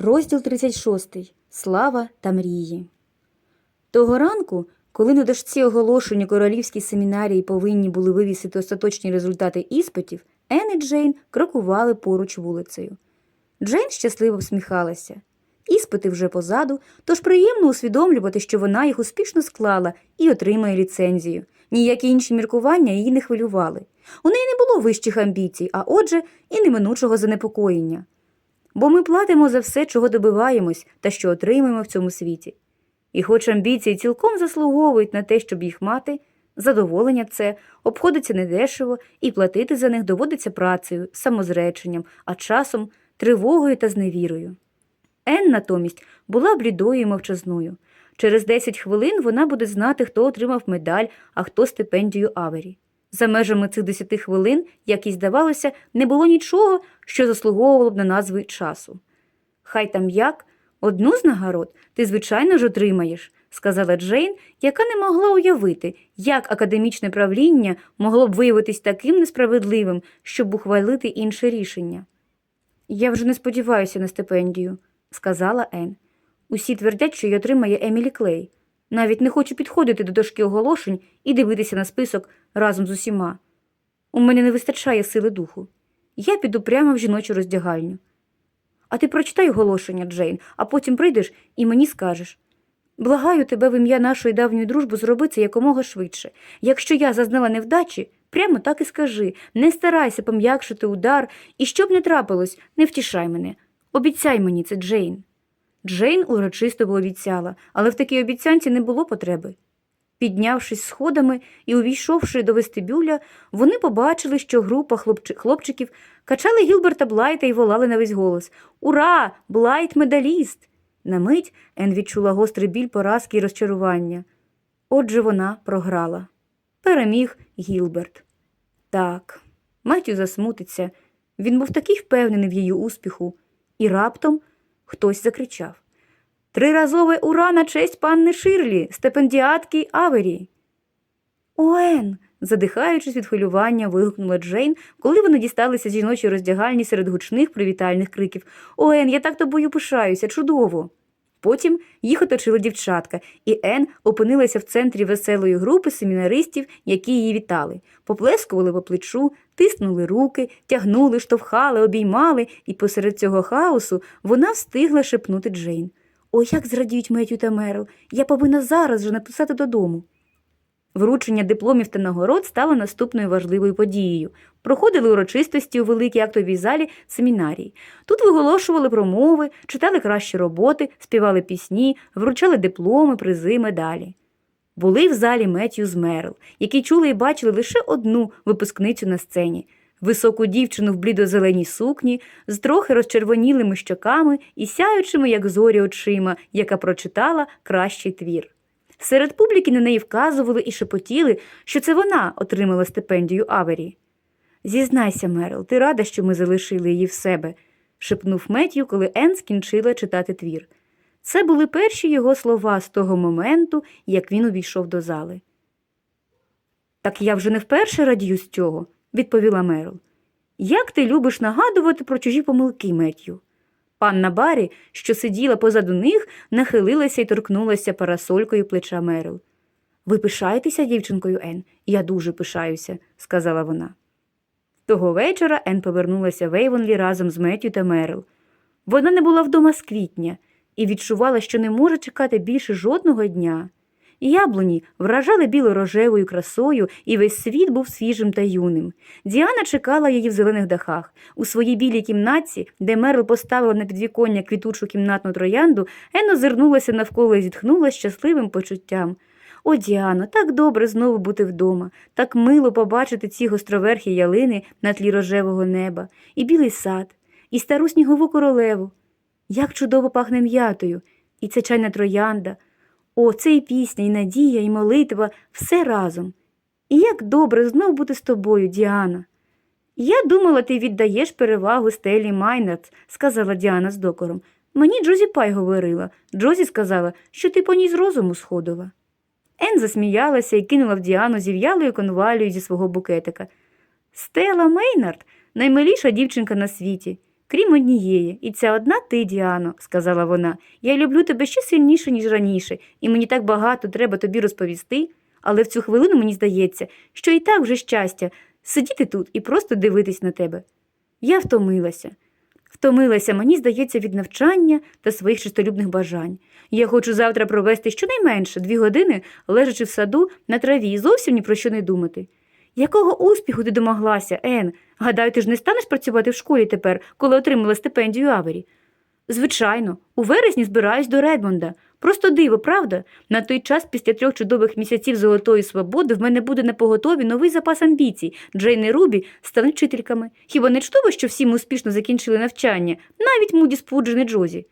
Розділ 36. Слава та мрії. Того ранку, коли на дошці оголошення королівській семінарії повинні були вивісити остаточні результати іспитів, Ен і Джейн крокували поруч вулицею. Джейн щасливо всміхалася. Іспити вже позаду, тож приємно усвідомлювати, що вона їх успішно склала і отримає ліцензію. Ніякі інші міркування її не хвилювали. У неї не було вищих амбіцій, а отже, і неминучого занепокоєння. Бо ми платимо за все, чого добиваємось та що отримуємо в цьому світі. І хоч амбіції цілком заслуговують на те, щоб їх мати, задоволення це обходиться недешево, і платити за них доводиться працею, самозреченням, а часом тривогою та зневірою. Ен натомість була блідою і мовчазною. Через 10 хвилин вона буде знати, хто отримав медаль, а хто стипендію Авері. За межами цих 10 хвилин, як їй здавалося, не було нічого, що заслуговувало б на назви часу. Хай там як, одну з нагород ти, звичайно ж, отримаєш, сказала Джейн, яка не могла уявити, як академічне правління могло б виявитись таким несправедливим, щоб ухвалити інше рішення. Я вже не сподіваюся на стипендію, сказала Ен. Усі твердять, що її отримає Емілі Клей. Навіть не хочу підходити до дошки оголошень і дивитися на список разом з усіма. У мене не вистачає сили духу. Я піду прямо в жіночу роздягальню. А ти прочитай оголошення, Джейн, а потім прийдеш і мені скажеш. Благаю тебе в ім'я нашої давньої дружби зроби це якомога швидше. Якщо я зазнала невдачі, прямо так і скажи не старайся пом'якшити удар, і щоб не трапилось, не втішай мене. Обіцяй мені це, Джейн. Джейн урочисто пообіцяла, але в такій обіцянці не було потреби. Піднявшись сходами і увійшовши до вестибюля, вони побачили, що група хлопчи- хлопчиків качали Гілберта Блайта і волали на весь голос Ура! Блайт медаліст! На мить Ен відчула гострий біль поразки і розчарування. Отже, вона програла. Переміг Гілберт. Так, Меттю засмутиться. Він був такий впевнений в її успіху, і раптом хтось закричав. Триразове ура на честь панни Ширлі, стипендіатки Авері. Оен. задихаючись від хвилювання, вигукнула Джейн, коли вони дісталися з жіночої роздягальні серед гучних привітальних криків. Оен, я так тобою пишаюся, чудово. Потім їх оточили дівчатка, і Ен опинилася в центрі веселої групи семінаристів, які її вітали, поплескували по плечу, тиснули руки, тягнули, штовхали, обіймали, і посеред цього хаосу вона встигла шепнути Джейн. О, як зрадіють Меттю та Мерл, я повинна зараз же написати додому. Вручення дипломів та нагород стало наступною важливою подією. Проходили урочистості у великій актовій залі семінарії. Тут виголошували промови, читали кращі роботи, співали пісні, вручали дипломи, призи, медалі. Були в залі Меттю з Мерл, які чули і бачили лише одну випускницю на сцені високу дівчину в блідо-зеленій сукні, з трохи розчервонілими щоками і сяючими, як зорі очима, яка прочитала кращий твір. Серед публіки на неї вказували і шепотіли, що це вона отримала стипендію Авері. Зізнайся, Мерл, ти рада, що ми залишили її в себе, шепнув Меттю, коли Ен скінчила читати твір. Це були перші його слова з того моменту, як він увійшов до зали. Так я вже не вперше радію з цього, відповіла Мерл. Як ти любиш нагадувати про чужі помилки, Меттю? Панна Барі, що сиділа позаду них, нахилилася і торкнулася парасолькою плеча Мерил. Ви пишаєтеся, дівчинкою Ен? Я дуже пишаюся, сказала вона. Того вечора Ен повернулася в Ейвонлі разом з Меттю та Мерил. Вона не була вдома з квітня і відчувала, що не може чекати більше жодного дня. Яблуні вражали біло-рожевою красою, і весь світ був свіжим та юним. Діана чекала її в зелених дахах. У своїй білій кімнатці, де Мерл поставила на підвіконня квітучу кімнатну троянду, Ен озирнулася навколо і зітхнула щасливим почуттям. О, Діано, так добре знову бути вдома, так мило побачити ці гостроверхі ялини на тлі рожевого неба, і білий сад, і стару снігову королеву. Як чудово пахне м'ятою, і це чайна троянда. О, це і пісня, і надія, і молитва, все разом. І як добре знов бути з тобою, Діана. Я думала, ти віддаєш перевагу Стелі Майнерт, сказала Діана з докором. Мені Джозі Пай говорила. Джозі сказала, що ти по ній з розуму сходила. Ен засміялася і кинула в Діану зів'ялою конвалію зі свого букетика. Стела Мейнард наймиліша дівчинка на світі. Крім однієї, і ця одна ти, Діано, сказала вона. Я люблю тебе ще сильніше, ніж раніше, і мені так багато треба тобі розповісти, але в цю хвилину мені здається, що і так вже щастя сидіти тут і просто дивитись на тебе. Я втомилася. Втомилася, мені здається, від навчання та своїх чистолюбних бажань. Я хочу завтра провести щонайменше дві години, лежачи в саду на траві і зовсім ні про що не думати. Якого успіху ти домоглася, Ен? Гадаю, ти ж не станеш працювати в школі тепер, коли отримала стипендію Авері? Звичайно, у вересні збираюсь до Редмонда. Просто диво, правда? На той час, після трьох чудових місяців золотої свободи, в мене буде на поготові новий запас амбіцій. Джейн і Рубі стануть вчительками. Хіба не чудово, що всі ми успішно закінчили навчання, навіть Муді Спуджен Джозі?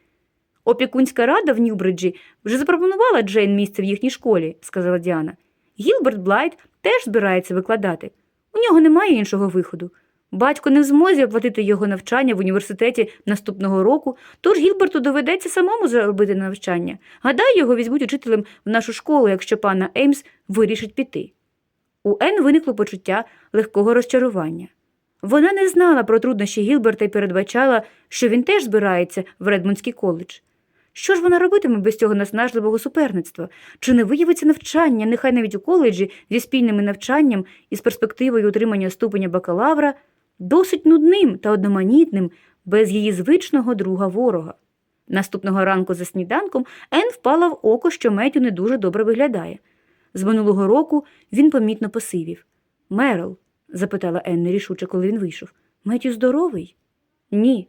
Опікунська рада в Ньюбриджі вже запропонувала Джейн місце в їхній школі, сказала Діана. Гілберт Блайт теж збирається викладати. У нього немає іншого виходу. Батько не в змозі оплатити його навчання в університеті наступного року, тож Гілберту доведеться самому заробити навчання. Гадаю, його візьмуть учителем в нашу школу, якщо пана Еймс вирішить піти. У Ен виникло почуття легкого розчарування. Вона не знала про труднощі Гілберта і передбачала, що він теж збирається в Редмондський коледж. Що ж вона робитиме без цього наснажливого суперництва? Чи не виявиться навчання, нехай навіть у коледжі зі спільним навчанням і з перспективою отримання ступеня бакалавра, досить нудним та одноманітним, без її звичного друга ворога? Наступного ранку за сніданком Ен впала в око, що Меттю не дуже добре виглядає. З минулого року він помітно посивів. Мерл, запитала Ен нерішуче, коли він вийшов. Меттю здоровий? Ні,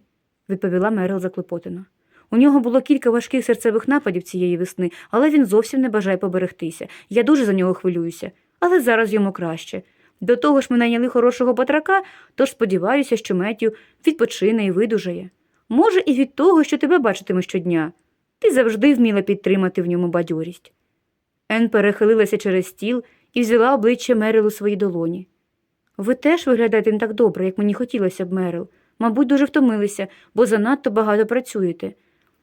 відповіла Мерл заклопотано. У нього було кілька важких серцевих нападів цієї весни, але він зовсім не бажає поберегтися. Я дуже за нього хвилююся, але зараз йому краще. До того ж ми найняли хорошого батрака, тож сподіваюся, що Меттю відпочине і видужає. Може, і від того, що тебе бачитиме щодня. Ти завжди вміла підтримати в ньому бадьорість. Ен перехилилася через стіл і взяла обличчя Мерил у свої долоні. Ви теж виглядаєте не так добре, як мені хотілося б, Мерил. Мабуть, дуже втомилися, бо занадто багато працюєте.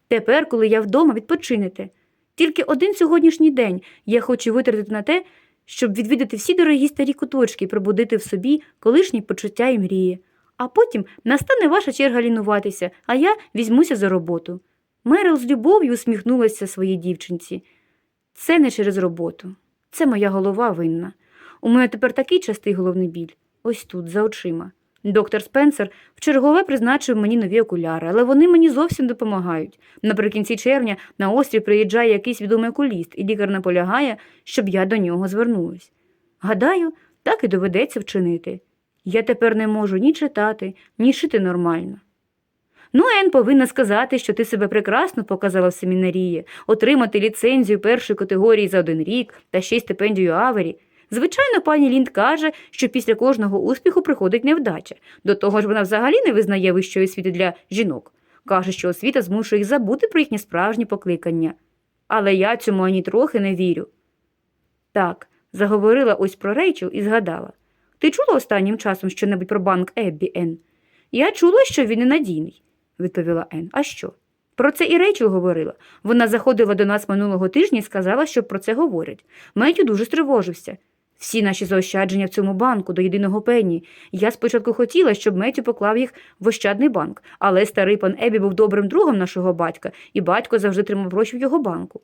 Тепер, коли я вдома, відпочинете. Тільки один сьогоднішній день я хочу витратити на те, щоб відвідати всі дорогі старі куточки і пробудити в собі колишні почуття і мрії. А потім настане ваша черга лінуватися, а я візьмуся за роботу. Мерил з любов'ю усміхнулася своїй дівчинці. Це не через роботу. Це моя голова винна. У мене тепер такий частий головний біль. Ось тут, за очима. Доктор Спенсер вчергове призначив мені нові окуляри, але вони мені зовсім допомагають. Наприкінці червня на острів приїжджає якийсь відомий окуліст, і лікар наполягає, щоб я до нього звернулась. Гадаю, так і доведеться вчинити. Я тепер не можу ні читати, ні шити нормально. Ну, Ен повинна сказати, що ти себе прекрасно показала в семінарії, отримати ліцензію першої категорії за один рік та ще й стипендію Авері. Звичайно, пані Лінд каже, що після кожного успіху приходить невдача. До того ж, вона взагалі не визнає вищої освіти для жінок. Каже, що освіта змушує їх забути про їхнє справжнє покликання. Але я цьому ані трохи не вірю. Так, заговорила ось про Рейчел і згадала. Ти чула останнім часом щонебудь про банк Еббі, Ен? Я чула, що він ненадійний, відповіла Ен. А що? Про це і Рейчел говорила. Вона заходила до нас минулого тижня і сказала, що про це говорять. Меттю дуже стривожився. Всі наші заощадження в цьому банку до єдиного пенні. Я спочатку хотіла, щоб Меттю поклав їх в Ощадний банк, але старий пан Ебі був добрим другом нашого батька, і батько завжди тримав гроші в його банку.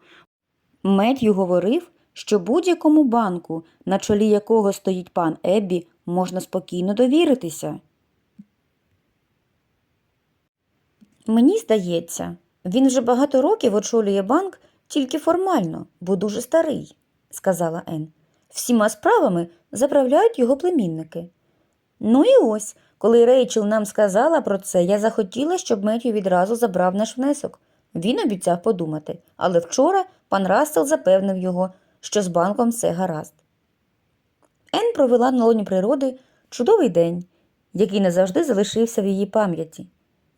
Меттю говорив, що будь-якому банку, на чолі якого стоїть пан Еббі, можна спокійно довіритися. Мені здається, він вже багато років очолює банк тільки формально, бо дуже старий, сказала Ен. Всіма справами заправляють його племінники. Ну і ось, коли Рейчел нам сказала про це, я захотіла, щоб Меттю відразу забрав наш внесок. Він обіцяв подумати, але вчора пан Рассел запевнив його, що з банком все гаразд. Ен провела на лоні природи чудовий день, який не завжди залишився в її пам'яті.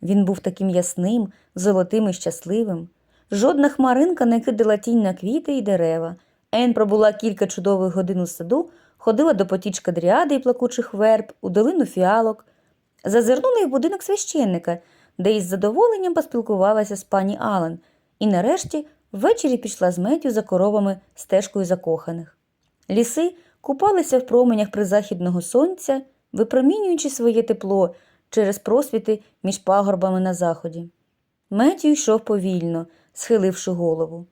Він був таким ясним, золотим і щасливим. Жодна хмаринка не кидала тінь на квіти і дерева. Ен пробула кілька чудових годин у саду, ходила до потічка дріади і плакучих верб, у долину фіалок, зазирнула й в будинок священника, де із задоволенням поспілкувалася з пані Ален, і нарешті ввечері пішла з Меттю за коровами стежкою закоханих. Ліси купалися в променях призахідного сонця, випромінюючи своє тепло через просвіти між пагорбами на заході. Меттю йшов повільно, схиливши голову.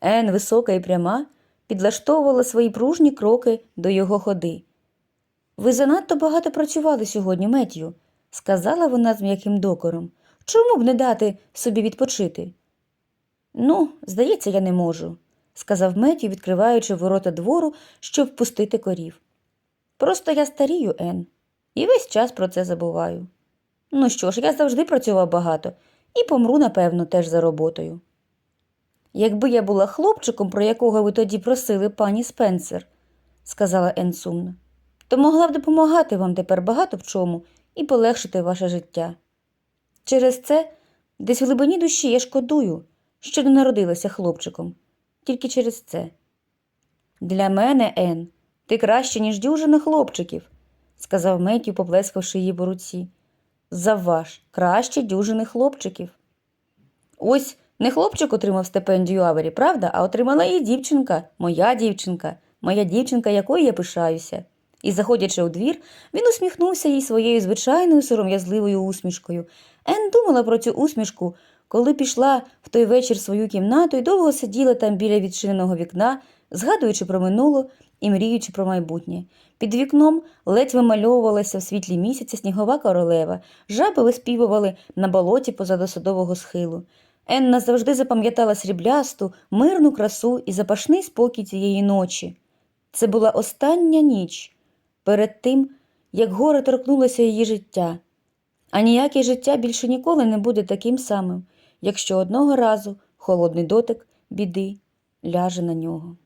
Ен, висока і пряма, підлаштовувала свої пружні кроки до його ходи. Ви занадто багато працювали сьогодні, Меттю, сказала вона з м'яким докором. Чому б не дати собі відпочити? Ну, здається, я не можу, сказав Меттю, відкриваючи ворота двору, щоб впустити корів. Просто я старію, Ен, і весь час про це забуваю. Ну що ж, я завжди працював багато і помру, напевно, теж за роботою. Якби я була хлопчиком, про якого ви тоді просили, пані Спенсер, сказала Ен сумно, то могла б допомагати вам тепер багато в чому і полегшити ваше життя. Через це десь в глибині душі я шкодую, що не народилася хлопчиком, тільки через це. Для мене, Ен, ти краще, ніж дюжина хлопчиків, сказав Меттю, поплескавши її по руці. Завваж, краще дюжини хлопчиків. Ось не хлопчик отримав стипендію Авері, правда, а отримала її дівчинка, моя дівчинка, моя дівчинка, якою я пишаюся. І, заходячи у двір, він усміхнувся їй своєю звичайною сором'язливою усмішкою. Ен думала про цю усмішку, коли пішла в той вечір свою кімнату і довго сиділа там біля відчиненого вікна, згадуючи про минуле і мріючи про майбутнє. Під вікном ледь вимальовувалася в світлі місяця снігова королева, жаби виспівували на болоті позаду садового схилу. Енна завжди запам'ятала сріблясту, мирну красу і запашний спокій цієї ночі. Це була остання ніч перед тим, як горе торкнулося її життя. А ніяке життя більше ніколи не буде таким самим, якщо одного разу холодний дотик біди ляже на нього.